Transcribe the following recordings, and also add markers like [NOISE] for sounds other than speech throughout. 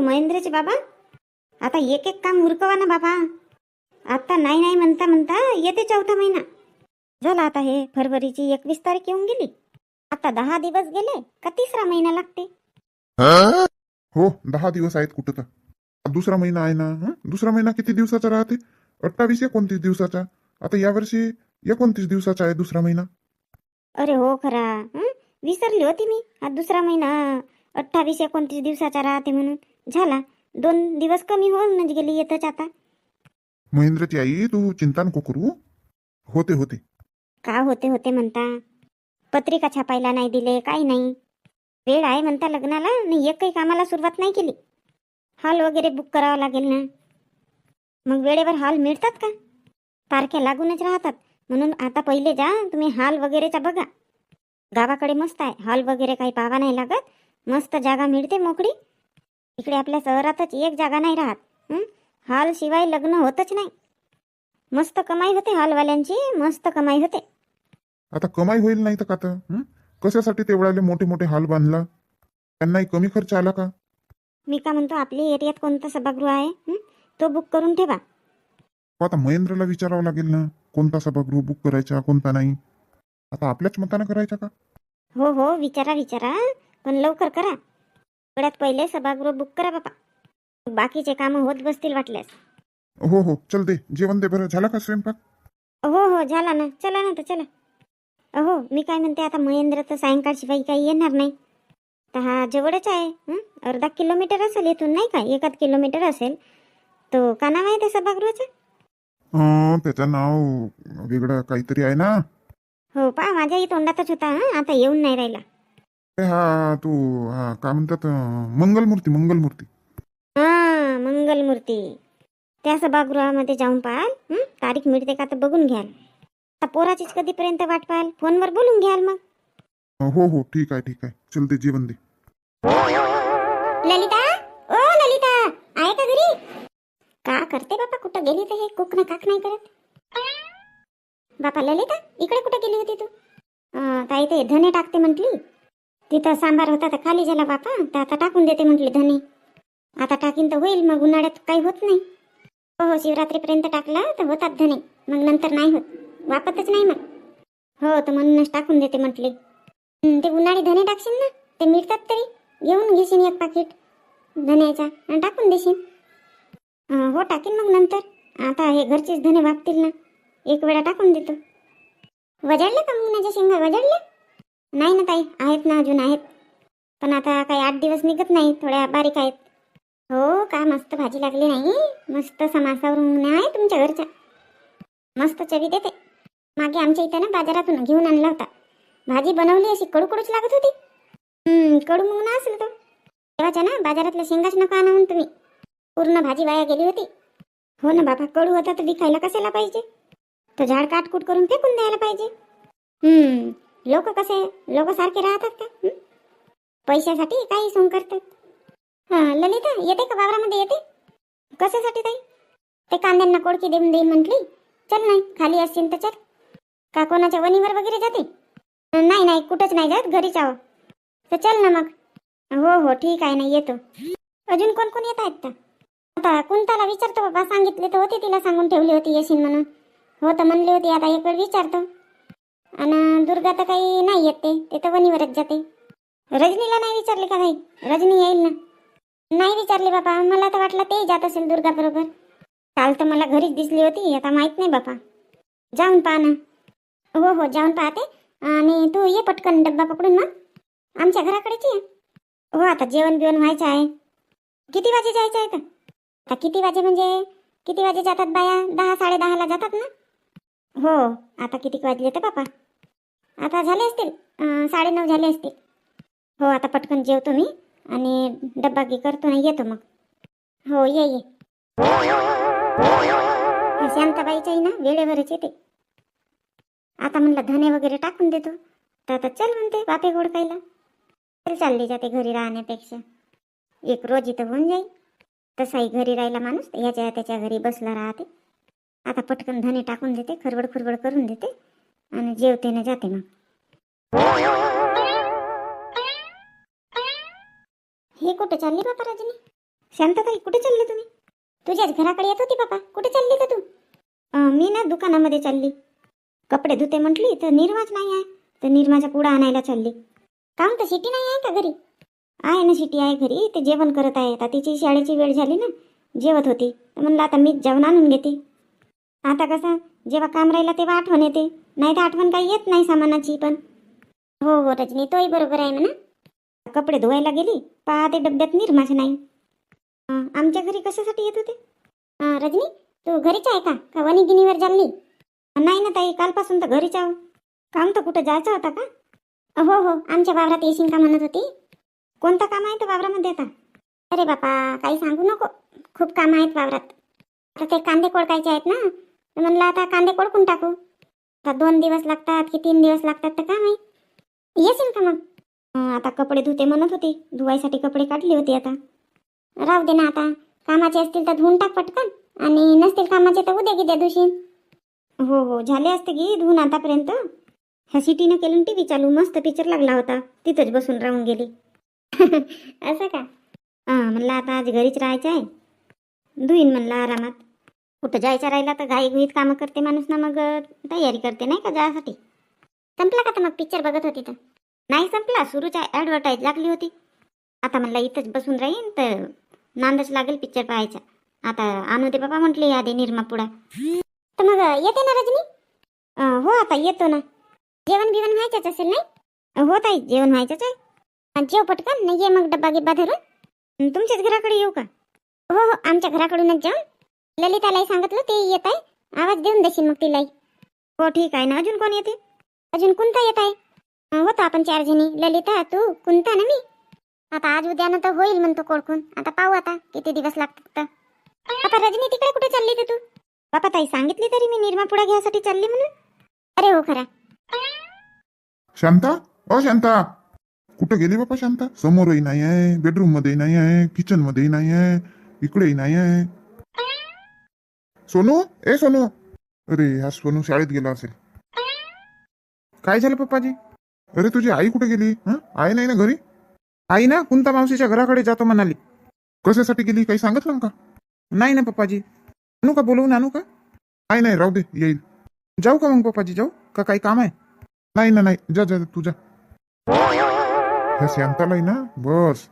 महेंद्रचे बाबा? आता एक एक काम उरकवा ना बाबा. आता नाही नाही म्हणता म्हणता येते चौथा महिना. झाला आता हे फरवरीची एकवीस तारीख येऊन गेली. आता दहा दिवस गेले का तिसरा महिना लागते? हो? दहा दिवस आहेत कुठं तर. दुसरा महिना आहे ना हं? दुसरा महिना किती दिवसाचा राहते? अठ्ठावीस एकोणतीस दिवसाचा. आता यावर्षी एकोणतीस दिवसाचा आहे दुसरा महिना. अरे हो खरा हं? विसरली होती मी. हा दुसरा महिना अठ्ठावीस एकोणतीस दिवसाचा राहते म्हणून. झाला. दोन दिवस कमी होऊन गेली येतच आता. महेंद्रची आई तू चिंता नको करू? होते होते. का होते होते म्हणता? पत्रिका छापायला नाही दिले काही नाही. वेळ आहे म्हणता लग्नाला आणि एकही कामाला सुरुवात नाही केली. हॉल वगैरे बुक करावा लागेल ना. मग वेळेवर हॉल मिळतात का? तारख्या लागूनच राहतात. म्हणून आता पहिले जा तुम्ही हॉल वगैरेचा बघा. गावाकडे मस्त आहे. हॉल वगैरे काही पावा नाही लागत. मस्त जागा मिळते मोकळी. इकडे आपल्या शहरातच एक जागा नाही राहत हं? हॉल शिवाय लग्न होतच नाही. मस्त कमाई होते हॉलवाल्यांची मस्त कमाई होते. आता कमाई होईल नाही तर का तर हं? कशासाठी तेवढ्याले मोठे मोठे हाल बांधला? त्यांनाही कमी खर्च आला का? मी का म्हणतो आपल्या एरियात कोणतं सभागृह आहे हं? तो बुक करून ठेवा. हो, आता महेंद्रला विचारावं लागेल ना कोणता सभागृह बुक करायचा कोणता नाही? आता आपल्याच मतानं करायचा का? हो हो विचारा विचारा पण लवकर करा. थोड्यात पहिले सभागृह बुक करा बापा. बाकीचे कामं होत बसतील वाटल्यास. हो हो चल दे. जेवण दे बरं. झाला का स्वयंपाक? हो हो झाला ना. चला ना तर चला. अहो मी काय म्हणते आता महेंद्र तर सायंकाळशिवाय काही येणार नाही. तर हा जवळच आहे हं? अर्धा किलोमीटर असेल इथून नाही का? एकाच किलोमीटर असेल. तो का नाव आहे त्या सभागृहाचं? त्याचं नाव वेगळं काहीतरी आहे ना? हो पा माझ्याही तोंडातच होता हं? आता येऊन नाही राहिला. ते हा तू हा काय म्हणतात अं, मंगलमूर्ती मंगलमूर्ती. हा मंगलमूर्ती. त्या सभागृहामध्ये जाऊन पाहाल हं? तारीख मिळते का तर बघून घ्याल. आता पोराचीच कधीपर्यंत वाट पाहाल? फोनवर बोलून घ्याल मग. हो हो ठीक आहे ठीक आहे. चल जेवण दे. ललिता? ओ ललिता आहे का घरी? का करते बापा? कुठं गेली तर हे? कुक ना काक नाही करत. बापा ललिता इकडे कुठं गेली होती तू? अं, ताई ते धने टाकते म्हटली. तिथं सांबार होता तर खाली झाला बापा. तर आता टाकून देते म्हटले धने. आता टाकीन तर होईल मग उन्हाळ्यात काही होत नाही. हो हो शिवरात्रीपर्यंत टाकला तर होतात धने. मग नंतर नाही होत. वापतच नाही मग. हो तर म्हणूनच टाकून देते म्हटले. ते उन्हाळी धने टाकशील ना? ते मिळतात तरी. घेऊन घेशील एक पाकिट धन्याचा आणि टाकून देशील हो टाकीन मग नंतर. आता हे घरचेच धने वापतील ना. एक वेळा टाकून देतो. वजाडले का मुंगण्याच्या शेंगा? वजाडल्या? नाही ना ताई आहेत ना अजून आहेत. पण आता काही आठ दिवस निघत नाही थोड्या बारीक आहेत. हो का मस्त भाजी लागली नाही? मस्त समासावर मुंगण्या आहे तुमच्या घरच्या. मस्त चवी देते. मागे आमच्या इथं ना बाजारातून घेऊन आणला होता. भाजी बनवली अशी कडू कडूच लागत होती. कडू कडू मुंगणा असेल तो. तेव्हाच्या ना बाजारातल्या शेंगाच नका आणून तुम्ही. पूर्ण भाजी वाया गेली होती. हो ना बाबा कडू होता तर विकायला कशाला पाहिजे? तो झाड काटकूट करून फेकून द्यायला पाहिजे. हम्म लोक कसे लोक सारखे राहतात का? पैशासाठी काही सोंग करतात. हा ललिता येते का वावरामध्ये? येते? कशासाठी ताई? ते कांद्यांना कोडकी देऊन देईन म्हटली. चल नाही खाली असतील तर चल. का कोणाच्या वणीवर वगैरे जाते? नाही नाही कुठंच नाही जात घरीच आहो. तर चल ना मग. हो हो ठीक आहे ना येतो. अजून कोण कोण येत आहेत तर? आता कुंताला विचारतो बाबा सांगितले तर होते तिला सांगून ठेवली होती येशील म्हणून. हो तर म्हणली होती आता एक वेळ विचारतो. आणि दुर्गा तर काही नाही येत ते. ते तर वणीवरच जाते. रजनीला नाही विचारले का काही रजनी येईल ना? नाही विचारले बापा. मला तर वाटलं ते जात असेल दुर्गा बरोबर. काल तर मला घरीच दिसली होती. आता माहीत नाही बापा. जाऊन पहा ना. हो हो जाऊन पाहते. आणि तू ये पटकन डब्बा पकडून मग. आमच्या घराकडेच ये. हो आता जेवण बिवण व्हायचं आहे. किती वाजे जायचं आहे तर? आता किती वाजे म्हणजे किती वाजे जातात बाया? दहा साडे दहाला जातात ना? हो आता किती वाजले तर बापा? आता झाले असतील? साडेनऊ झाले असतील. हो आता पटकन जेवतो मी आणि डब्बा गी करतो ना येतो मग. हो ये ये. ह्या शांताबाईच्याही ना वेळेवरच येते. आता म्हणलं धने वगैरे टाकून देतो. तर आता चल म्हणते बापे गोड खायला. चल चालली जाते घरी राहण्यापेक्षा. एक रोज इथं होऊन जाईल. तसाही घरी राहिला माणूस याच्या त्याच्या घरी बसला राहते. आता पटकन धने टाकून देते खरबड खुरबड करून देते. आणि जेवते ना जाते मग. हे कुठे चालली बापा रजनी? शांतताई कुठे चालले तुम्ही? तुझ्याच घराकडे येत होती बाबा कुठे चालली का तू? मी ना दुकानामध्ये चालली. कपडे धुते म्हटली तर निर्माच नाही आहे. तर निर्माचा पुडा आणायला चालली. काम तर शिटी नाही आहे का घरी? आहे ना सिटी आहे घरी. ते जेवण करत आहे. आता तिची शाळेची वेळ झाली ना. जेवत होती. तर म्हणलं आता मीच जेवण आणून घेते. आता कसं? जेव्हा काम राहिला तेव्हा आठवण येते. नाही तर आठवण काही येत नाही सामानाची पण. हो हो रजनी तोही बरोबर आहे म्हणा. कपडे धुवायला गेली पाहते डब्यात निर्माच नाही. आमच्या घरी कशासाठी येत होते? रजनी तू घरीच आहे का? का वनी गिनीवर चालली नाही ना ताई कालपासून तर घरीच आहो. काम तर कुठं जायचं होता का? हो हो आमच्या वावरात येशील का म्हणत होती? कोणतं काम आहे तर वावरामध्ये आता? अरे बापा काही सांगू नको. खूप काम आहेत वावरात. आता ते कांदे कोळकायचे आहेत ना? म्हणलं आता कांदे कोळकून टाकू. आता दोन दिवस लागतात की तीन दिवस लागतात तर का माहीत? येशील का मग? आता कपडे धुते म्हणत होते. धुवायसाठी कपडे काढले होते आता. राहू दे ना आता. कामाचे असतील तर धुवून टाक पटकन. आणि नसतील कामाचे तर उद्या किद्या दिवशी हो हो. झाले असते की धुवून आतापर्यंत. ह्या सिटीनं केलं टी व्ही चालू. मस्त पिक्चर लागला होता. तिथंच बसून राहून गेली. [LAUGHS] असं का? हां म्हणलं आता आज घरीच राहायचं आहे. धुईन म्हणलं आरामात. कुठं जायचं राहिला तर घाई घुईत कामं करते माणूस ना मग तयारी करते नाही का जायसाठी. संपला का तर मग पिक्चर बघत होती तर? नाही संपला सुरूच्या ॲडव्हर्टाईज लागली होती. आता म्हणलं इथंच बसून राहीन तर नांदच लागेल पिक्चर पाहायचा आता आणू दे बाबा म्हटले या दे निर्मा पुढा तर मग येते ना रजनी? अं, हो आता येतो ना. जेवण बिवण व्हायचंच असेल नाही? हो ताई जेवण व्हायचंच आहे. जेव पटकन नाही ये मग डब्बा गिब्बा धरून. तुमच्याच घराकडे येऊ का? हो हो आमच्या घराकडूनच जाऊन ललितालाही सांगितलं ते येत आहे. आवाज देऊन देशील मग तिलाही. हो ठीक आहे ना. अजून कोण येते? अजून कोणता येत आहे. होतो आपण चार जणी. ललिता तू कोणता ना मी? आता आज उद्यानं तर होईल म्हणतो कोळकून. आता पाहू आता किती दिवस लागतात आता रजनी तिकडे कुठे चालली तर तू? बापा ताई सांगितली तरी मी निर्मा पुढे घ्यायसाठी चालली म्हणून. अरे हो खरा. शांता? ओ शांता. कुठं गेली बापा शांता? समोरही नाही आहे बेडरूममध्ये नाही आहे किचनमध्ये नाही आहे इकडेही नाही आहे सोनू? ए सोनू. अरे हा सोनू शाळेत गेला असेल. काय झालं पप्पाजी? अरे तुझी आई कुठे गेली? हं? आई नाही ना घरी? आई ना? कुंता मावशीच्या घराकडे जातो म्हणाली. कशासाठी गेली? काही सांगितलं का? नाही ना पप्पाजी. आणू का बोलवून आणू का? नाही नाही राहू दे येईल. जाऊ का मग पप्पाजी जाऊ? का काही काम आहे? नाही ना नाही. जा जा तुझा ह्या शांतालाही ना? बस.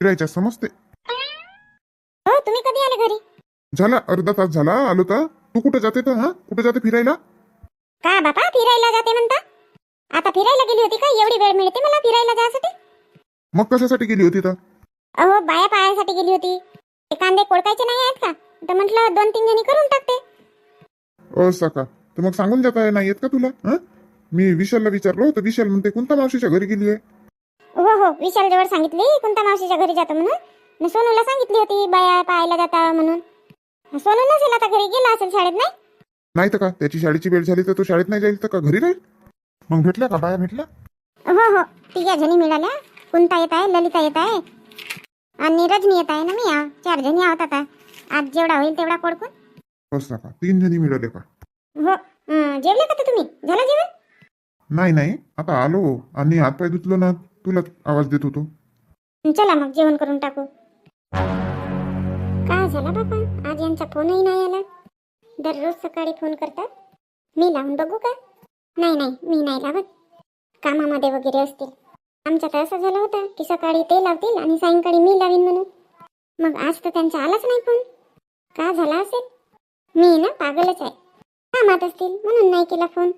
फिरायच्या समजते. झाला अर्धा तास झाला आलो तर. तू कुठे जाते तर हा? कुठे जाते फिरायला? का बापा फिरायला जाते म्हणता? आता फिरायला गेली होती का? एवढी वेळ मिळते मला फिरायला जायसाठी? मग कशासाठी गेली होती तर? अहो बाया पायासाठी गेली होती. ते कांदे कोळकायचे नाही आहेत का? तर म्हटलं दोन तीन जणी करून टाकते. असं का तर मग सांगून जाता नाही येत का तुला हं? मी विशालला विचारलो तर विशाल म्हणते कोणत्या मावशीच्या घरी गेली आहे हो हो. विशाल जवळ सांगितली कोणत्या मावशीच्या घरी जातो म्हणून? न सोनूला सांगितली होती बाया पाहायला जाता म्हणून. सोनू नसेल आता घरी? गेला असेल शाळेत नाही? नाही तर का? त्याची शाळेची वेळ झाली तर तो शाळेत नाही जाईल तर का? घरी राहील? मग भेटल्या का? बाया भेटल्या हो हो. तिघ्या जणी मिळाल्या. कुंता येत आहे ललिता येत आहे. आणि रजनी येत आहे ना मी चार जणी आहोत आता. आज जेवढा होईल तेवढा कोडकून असं का? तीन जणी मिळाले का? हो. अं, जेवले का तर तुम्ही? झालं जेवण? नाही नाही. आता आलो. आणि हातपाय धुतलो ना तुला आवाज देत होतो. चला मग जेवण करून टाकू. काय झाला बाबा? आज यांचा फोनही नाही आला. दररोज सकाळी फोन करतात. मी लावून बघू का? नाही नाही मी नाही लावत. कामामध्ये वगैरे असतील. आमचं तर असं झालं होतं की सकाळी ते लावतील आणि सायंकाळी मी लावीन म्हणून. मग आज तर त्यांचा आलाच नाही फोन. का झाला असेल? मी ना पागलच आहे. कामात असतील? म्हणून नाही केला फोन.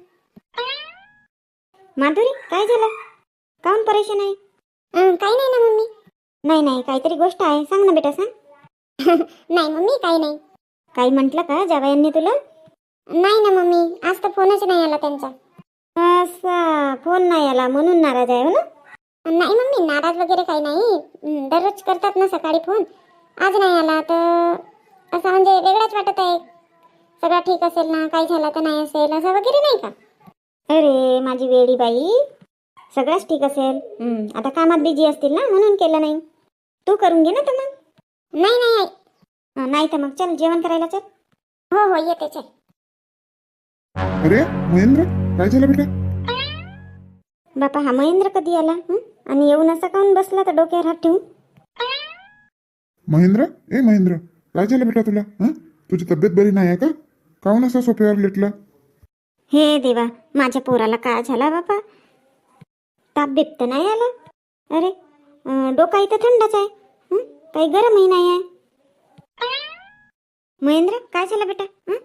माधुरी काय झालं? काऊन परेशान आहे? काही नाही ना मम्मी. नाही नाही काहीतरी गोष्ट आहे. सांग ना बेटा सांग. नाही मम्मी काही नाही. काही म्हटलं का जावयांनी तुला? नाही ना मम्मी आज तर फोनच नाही आला त्यांचा. असा फोन नाही आला म्हणून नाराज आहे हो ना? नाही मम्मी नाराज वगैरे काही नाही. हं, दररोज करतात ना सकाळी फोन. आज नाही आला तर असं म्हणजे वेगळाच वाटत आहे. सगळं ठीक असेल ना काही झालं तर नाही असेल असं वगैरे नाही का? अरे माझी वेडी बाई सगळंच ठीक असेल. हं, आता कामात बिझी असतील ना म्हणून केलं नाही. तू करून घे ना तर मग नाही नाही आई. नाही तर मग चल जेवण करायला चल. हो हो येते चल. अरे महेंद्र काय झालं बेटा? बापा हा महेंद्र कधी आला हं? आणि येऊन असा काऊन बसला तर डोक्यावर हात ठेवून? महेंद्र? ए महेंद्र काय झालं बेटा तुला हं? तुझी तब्येत बरी नाही आहे का? काहून असा सोफ्यावर लेटला? हे देवा माझ्या पोराला काय झाला बापा? ताप बिप तर नाही आला? अरे अं, डोका इथं थंडच आहे. हं? काही गरमही नाही आहे महेंद्र काय झालं बेटा हं?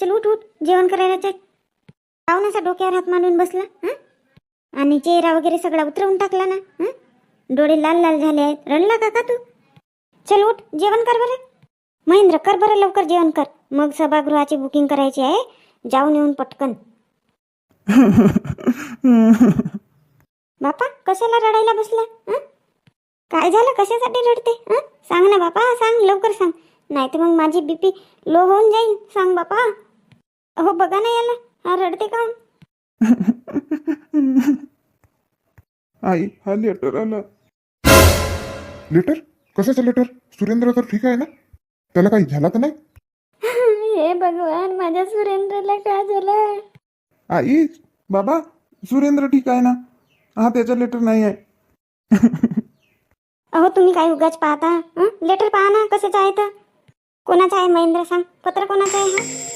चल उठ उठ जेवण करायला चल असा डोक्यावर हात मांडून बसला हं? आणि चेहरा वगैरे सगळा उतरवून टाकला ना हं? डोळे लाल लाल झाले आहेत रडला का का तू चल उठ जेवण कर बरं महेंद्र कर बरं लवकर जेवण कर मग सभागृहाची बुकिंग करायची आहे जाऊन येऊन पटकन [LAUGHS] बापा कशाला रडायला बसला हं? काय झालं? कशासाठी रडते? हं? सांग ना बापा सांग लवकर सांग. नाही तर मग माझी बीपी लो होऊन जाईल. सांग बापा. हो बघा ना याला. हा रडते का? [LAUGHS] आई हा लेटर आला. लेटर कशाचं लेटर सुरेंद्र तर ठीक आहे ना? त्याला काही झाला तर नाही? [LAUGHS] हे भगवान माझ्या सुरेंद्रला काय झालं? आई बाबा सुरेंद्र ठीक आहे ना? हा त्याचा लेटर नाही आहे. [LAUGHS] अहो तुम्ही काय उगाच पाहता लेटर पाहा ना कशाचं आहे तर? कोणाचं आहे महेंद्र सांग? पत्र कोणाचं आहे हा?